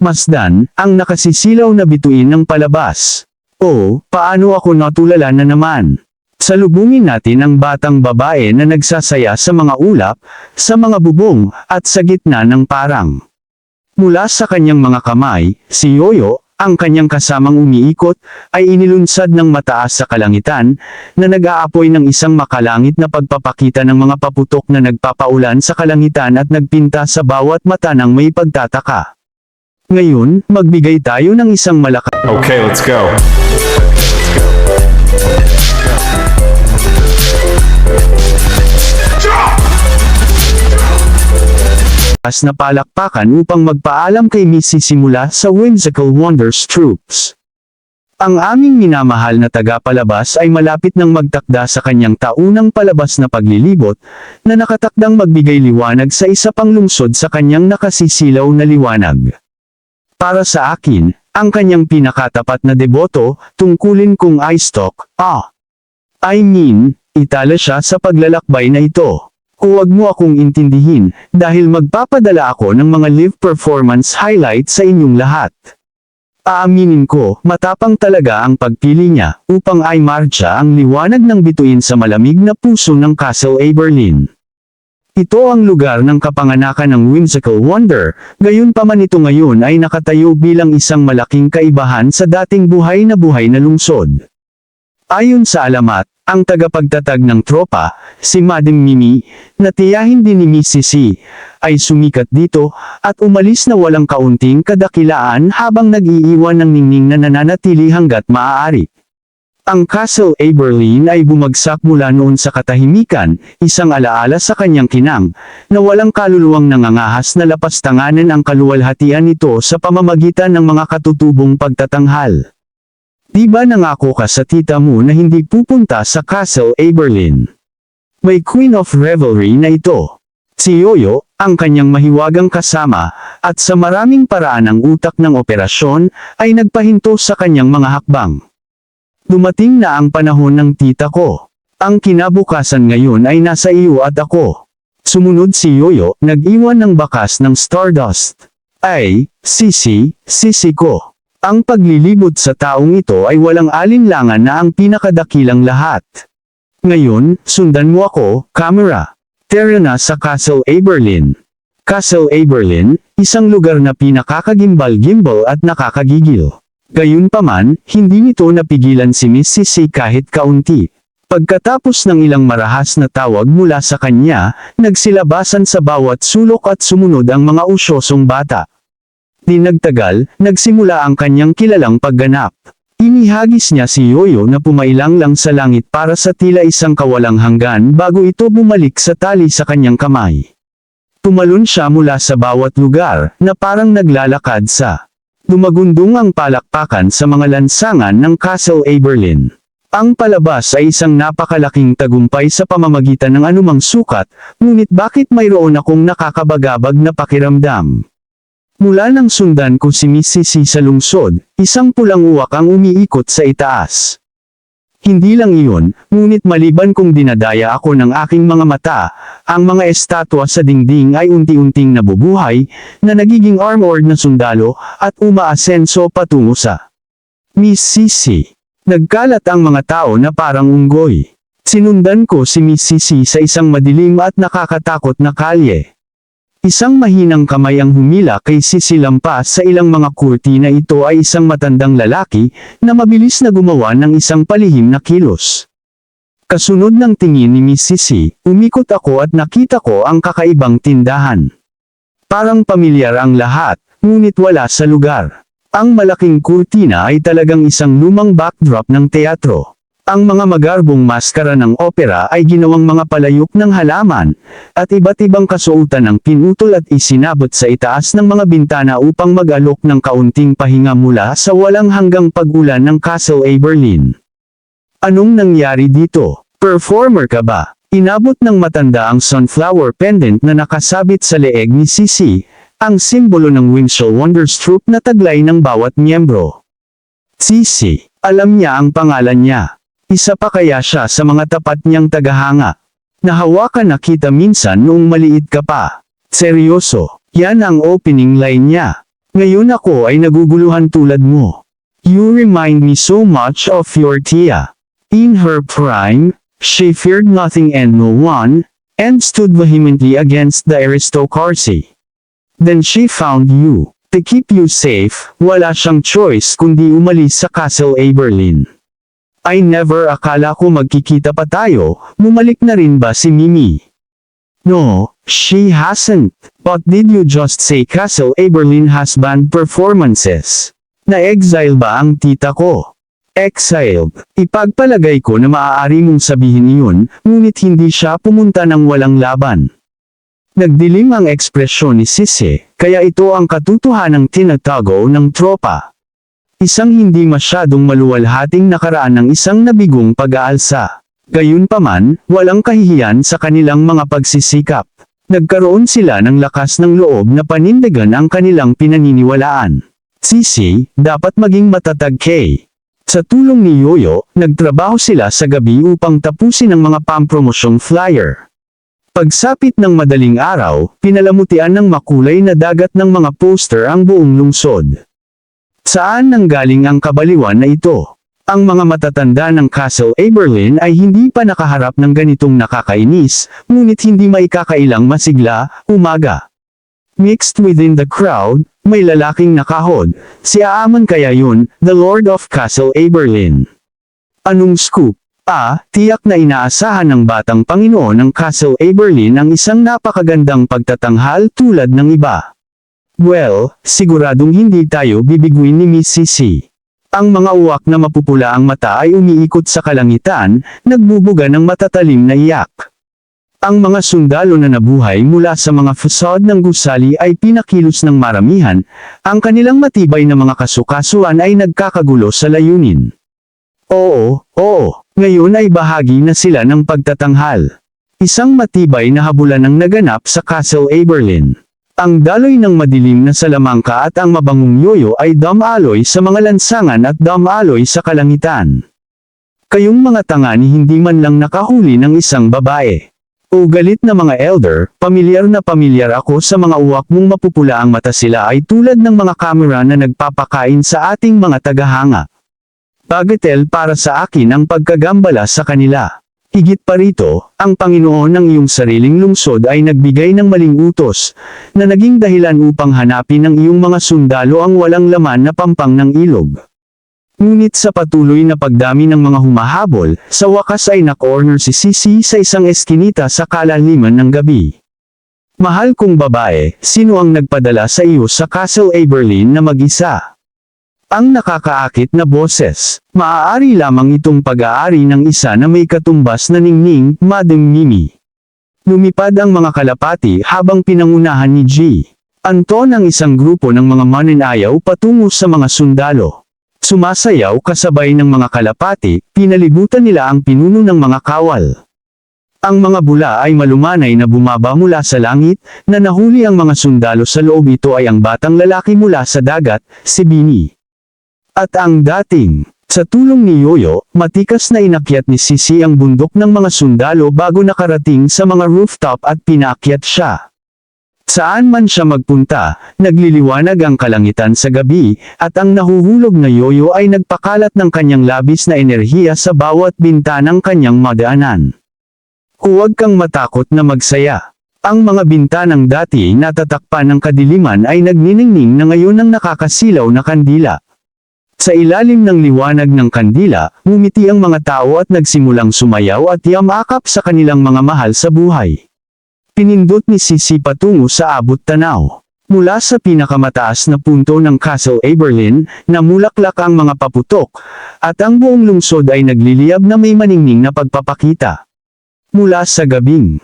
Masdan, ang nakasisilaw na bituin ng palabas. O, paano ako natulala na naman? Salubungin natin ang batang babae na nagsasaya sa mga ulap, sa mga bubong, at sa gitna ng parang. Mula sa kanyang mga kamay, si Yoyo, ang kanyang kasamang umiikot, ay inilunsad ng mataas sa kalangitan, na nag-aapoy ng isang makalangit na pagpapakita ng mga paputok na nagpapaulan sa kalangitan at nagpinta sa bawat mata ng may pagtataka. Ngayon, magbigay tayo ng isang malakas Okay, let's go. na palakpakan upang magpaalam kay Missy simula sa Whimsical Wonders Troops. Ang aming minamahal na tagapalabas ay malapit nang magtakda sa kanyang taunang palabas na paglilibot, na nakatakdang magbigay liwanag sa isa pang lungsod sa kanyang nakasisilaw na liwanag. Para sa akin, ang kanyang pinakatapat na deboto, tungkulin kong iStock, ah. I mean, itala siya sa paglalakbay na ito. Huwag mo akong intindihin, dahil magpapadala ako ng mga live performance highlight sa inyong lahat. Aaminin ko, matapang talaga ang pagpili niya, upang ay marcha ang liwanag ng bituin sa malamig na puso ng Castle Aberlin. Ito ang lugar ng kapanganakan ng Whimsical Wonder, gayon pa man ito ngayon ay nakatayo bilang isang malaking kaibahan sa dating buhay na buhay na lungsod. Ayon sa alamat, ang tagapagtatag ng tropa, si Madam Mimi, na tiyahin din ni Mrs. C, ay sumikat dito, at umalis na walang kaunting kadakilaan habang nag-iiwan ng ningning na nananatili hanggat maaari. Ang Castle Aberlin ay bumagsak mula noon sa katahimikan, isang alaala sa kanyang kinang, na walang kaluluwang nangangahas na lapastanganan ang kaluwalhatian nito sa pamamagitan ng mga katutubong pagtatanghal. Di ba nangako ka sa tita mo na hindi pupunta sa Castle Aberlin? May Queen of Revelry na ito. Si Yoyo, ang kanyang mahiwagang kasama, at sa maraming paraan ang utak ng operasyon, ay nagpahinto sa kanyang mga hakbang. Dumating na ang panahon ng tita ko. Ang kinabukasan ngayon ay nasa iyo at ako. Sumunod si Yoyo, nag-iwan ng bakas ng Stardust. Ay, sisi, sisi ko. Ang paglilibot sa taong ito ay walang alinlangan na ang pinakadakilang lahat. Ngayon, sundan mo ako, camera. Tara na sa Castle Aberlin. Castle Aberlin, isang lugar na pinakakagimbal-gimbal at nakakagigil. Gayunpaman, hindi nito napigilan si Mrs. C kahit kaunti. Pagkatapos ng ilang marahas na tawag mula sa kanya, nagsilabasan sa bawat sulok at sumunod ang mga usyosong bata. Di nagtagal, nagsimula ang kanyang kilalang pagganap. Inihagis niya si Yoyo na pumailang lang sa langit para sa tila isang kawalang hanggan bago ito bumalik sa tali sa kanyang kamay. Tumalon siya mula sa bawat lugar, na parang naglalakad sa Dumagundong ang palakpakan sa mga lansangan ng Castle Aberlin. Ang palabas ay isang napakalaking tagumpay sa pamamagitan ng anumang sukat, ngunit bakit mayroon akong nakakabagabag na pakiramdam? Mula nang sundan ko si Mrs. C sa lungsod, isang pulang uwak ang umiikot sa itaas. Hindi lang iyon, ngunit maliban kung dinadaya ako ng aking mga mata, ang mga estatwa sa dingding ay unti-unting nabubuhay, na nagiging armored na sundalo, at umaasenso patungo sa Miss Sisi. Nagkalat ang mga tao na parang unggoy. Sinundan ko si Miss Sisi sa isang madilim at nakakatakot na kalye. Isang mahinang kamay ang humila kay Sisi lampas sa ilang mga kurti na ito ay isang matandang lalaki, na mabilis na gumawa ng isang palihim na kilos. Kasunod ng tingin ni Miss Sisi, umikot ako at nakita ko ang kakaibang tindahan. Parang pamilyar ang lahat, ngunit wala sa lugar. Ang malaking kurtina ay talagang isang lumang backdrop ng teatro. Ang mga magarbong maskara ng opera ay ginawang mga palayok ng halaman, at iba't ibang kasuotan ng pinutol at isinabot sa itaas ng mga bintana upang mag-alok ng kaunting pahinga mula sa walang hanggang pag-ulan ng Castle Aberlin. Anong nangyari dito? Performer ka ba? Inabot ng matanda ang sunflower pendant na nakasabit sa leeg ni Sisi, ang simbolo ng Winchell Wonders Troop na taglay ng bawat miyembro. Sisi, alam niya ang pangalan niya. Isa pa kaya siya sa mga tapat niyang tagahanga. Nahawakan na kita minsan noong maliit ka pa. Seryoso, yan ang opening line niya. Ngayon ako ay naguguluhan tulad mo. You remind me so much of your tia. In her prime, she feared nothing and no one, and stood vehemently against the aristocracy. Then she found you. To keep you safe, wala siyang choice kundi umalis sa Castle Aberlin. I never akala ko magkikita pa tayo, bumalik na rin ba si Mimi? No, she hasn't. But did you just say Castle Aberlin has banned performances? Na-exile ba ang tita ko? Exiled. Ipagpalagay ko na maaari mong sabihin iyon, ngunit hindi siya pumunta ng walang laban. Nagdilim ang ekspresyon ni Sisi, kaya ito ang katotohanang tinatago ng tropa. Isang hindi masyadong maluwalhating nakaraan ng isang nabigong pag-aalsa. Gayunpaman, walang kahihiyan sa kanilang mga pagsisikap. Nagkaroon sila ng lakas ng loob na panindigan ang kanilang pinaniniwalaan. Sisi, dapat maging matatag kay. Sa tulong ni Yoyo, nagtrabaho sila sa gabi upang tapusin ang mga pampromosyong flyer. Pagsapit ng madaling araw, pinalamutian ng makulay na dagat ng mga poster ang buong lungsod. Saan nanggaling ang kabaliwan na ito? Ang mga matatanda ng Castle Aberlin ay hindi pa nakaharap ng ganitong nakakainis, ngunit hindi maikakailang masigla, umaga. Mixed within the crowd, may lalaking nakahod, si Aaman kaya yun, the Lord of Castle Aberlin. Anong scoop? Ah, tiyak na inaasahan ng batang Panginoon ng Castle Aberlin ang isang napakagandang pagtatanghal tulad ng iba. Well, siguradong hindi tayo bibiguin ni Miss Sisi. Ang mga uwak na mapupula ang mata ay umiikot sa kalangitan, nagbubuga ng matatalim na iyak. Ang mga sundalo na nabuhay mula sa mga facade ng gusali ay pinakilos ng maramihan, ang kanilang matibay na mga kasukasuan ay nagkakagulo sa layunin. Oo, oo, ngayon ay bahagi na sila ng pagtatanghal. Isang matibay na habulan ang naganap sa Castle Aberlin. Ang daloy ng madilim na salamangka at ang mabangong yoyo ay damaloy sa mga lansangan at damaloy sa kalangitan. Kayong mga tanga ni hindi man lang nakahuli ng isang babae. O galit na mga elder, pamilyar na pamilyar ako sa mga uwak mong mapupula ang mata sila ay tulad ng mga kamera na nagpapakain sa ating mga tagahanga. Bagatel para sa akin ang pagkagambala sa kanila. Higit pa rito, ang Panginoon ng iyong sariling lungsod ay nagbigay ng maling utos, na naging dahilan upang hanapin ng iyong mga sundalo ang walang laman na pampang ng ilog. Ngunit sa patuloy na pagdami ng mga humahabol, sa wakas ay nakorner si Sisi sa isang eskinita sa kalaliman ng gabi. Mahal kong babae, sino ang nagpadala sa iyo sa Castle Aberlin na mag-isa? Ang nakakaakit na boses, maaari lamang itong pag-aari ng isa na may katumbas na ningning, Madam Mimi. Lumipad ang mga kalapati habang pinangunahan ni G. Anton ang isang grupo ng mga mananayaw patungo sa mga sundalo. Sumasayaw kasabay ng mga kalapati, pinalibutan nila ang pinuno ng mga kawal. Ang mga bula ay malumanay na bumaba mula sa langit, na nahuli ang mga sundalo sa loob ito ay ang batang lalaki mula sa dagat, si Bini. At ang dating, sa tulong ni Yoyo, matikas na inakyat ni Sisi ang bundok ng mga sundalo bago nakarating sa mga rooftop at pinaakyat siya. Saan man siya magpunta, nagliliwanag ang kalangitan sa gabi, at ang nahuhulog na yoyo ay nagpakalat ng kanyang labis na enerhiya sa bawat bintanang kanyang madaanan. Huwag kang matakot na magsaya. Ang mga bintanang dati natatakpan ng kadiliman ay nagniningning na ngayon ang nakakasilaw na kandila. Sa ilalim ng liwanag ng kandila, ngumiti ang mga tao at nagsimulang sumayaw at yamakap sa kanilang mga mahal sa buhay. Pinindot ni Sisi patungo sa abot tanaw. Mula sa pinakamataas na punto ng Castle Aberlin, namulaklak ang mga paputok, at ang buong lungsod ay nagliliyab na may maningning na pagpapakita. Mula sa gabing,